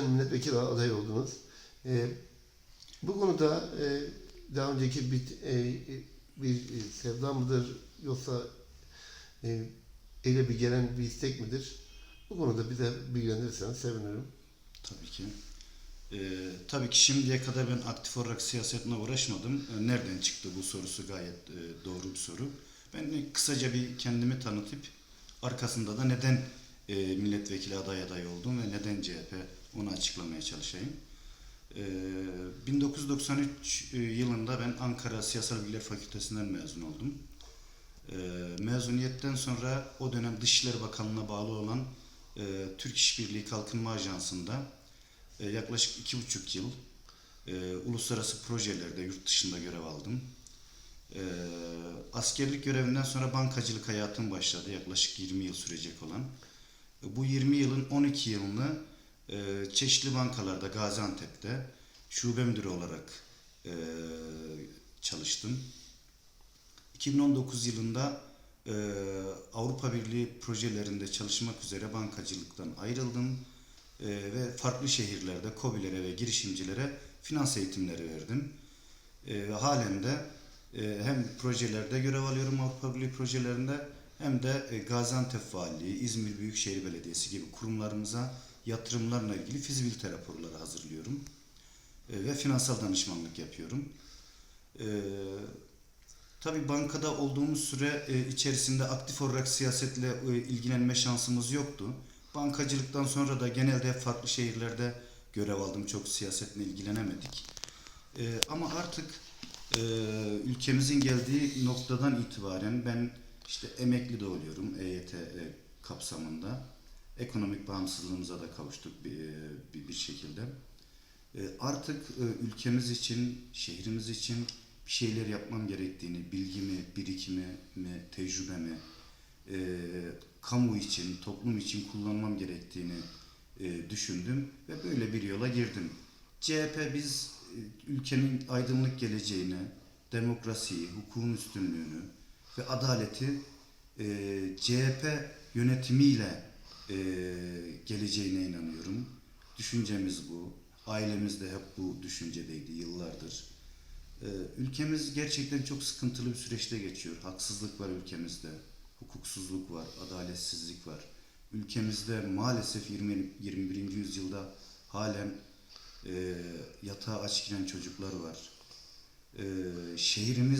milletvekili adayı oldunuz. Ee, bu konuda e, daha önceki bir, e, bir sevda mıdır yoksa e, ele bir gelen bir istek midir? Bu konuda bize bilgilendirirseniz sevinirim. Tabii ki. Ee, tabii ki şimdiye kadar ben aktif olarak siyasetle uğraşmadım. Ee, Nereden çıktı bu sorusu gayet e, doğru bir soru. Ben kısaca bir kendimi tanıtıp arkasında da neden e, milletvekili aday aday oldum ve neden CHP onu açıklamaya çalışayım. Ee, 1993 e, yılında ben Ankara Siyasal Bilgiler Fakültesinden mezun oldum. Ee, mezuniyetten sonra o dönem Dışişleri Bakanlığı'na bağlı olan e, Türk İşbirliği Kalkınma Ajansı'nda e, yaklaşık iki buçuk yıl e, uluslararası projelerde yurt dışında görev aldım. E, askerlik görevinden sonra bankacılık hayatım başladı yaklaşık 20 yıl sürecek olan. Bu 20 yılın 12 yılını e, çeşitli bankalarda Gaziantep'te şube müdürü olarak e, çalıştım. 2019 yılında e, Avrupa Birliği projelerinde çalışmak üzere bankacılıktan ayrıldım E, ve farklı şehirlerde COBİ'lere ve girişimcilere finans eğitimleri verdim. E, halen de e, hem projelerde görev alıyorum Avrupa Birliği projelerinde hem de e, Gaziantep Valiliği, İzmir Büyükşehir Belediyesi gibi kurumlarımıza yatırımlarla ilgili fizibilite raporları hazırlıyorum. E, ve finansal danışmanlık yapıyorum. E, Tabii bankada olduğumuz süre içerisinde aktif olarak siyasetle ilgilenme şansımız yoktu. Bankacılıktan sonra da genelde farklı şehirlerde görev aldım. Çok siyasetle ilgilenemedik. Ama artık ülkemizin geldiği noktadan itibaren ben işte emekli de oluyorum EYT e, kapsamında. Ekonomik bağımsızlığımıza da kavuştuk bir, e, bir, şekilde. E, Artık ülkemiz için, şehrimiz için bir şeyler yapmam gerektiğini, bilgimi, birikimimi, tecrübemi, e, kamu için, toplum için kullanmam gerektiğini düşündüm ve böyle bir yola girdim. CHP biz ülkenin aydınlık geleceğini, demokrasiyi, hukukun üstünlüğünü ve adaleti e, CHP yönetimiyle e, geleceğine inanıyorum. Düşüncemiz bu. Ailemiz de hep bu düşüncedeydi yıllardır. Ee, Ülkemiz gerçekten çok sıkıntılı bir süreçte geçiyor. Haksızlık var ülkemizde, hukuksuzluk var, adaletsizlik var. Ülkemizde maalesef 20, 21. yüzyılda halen e, yatağa aç giren çocuklar var. E, şehrimiz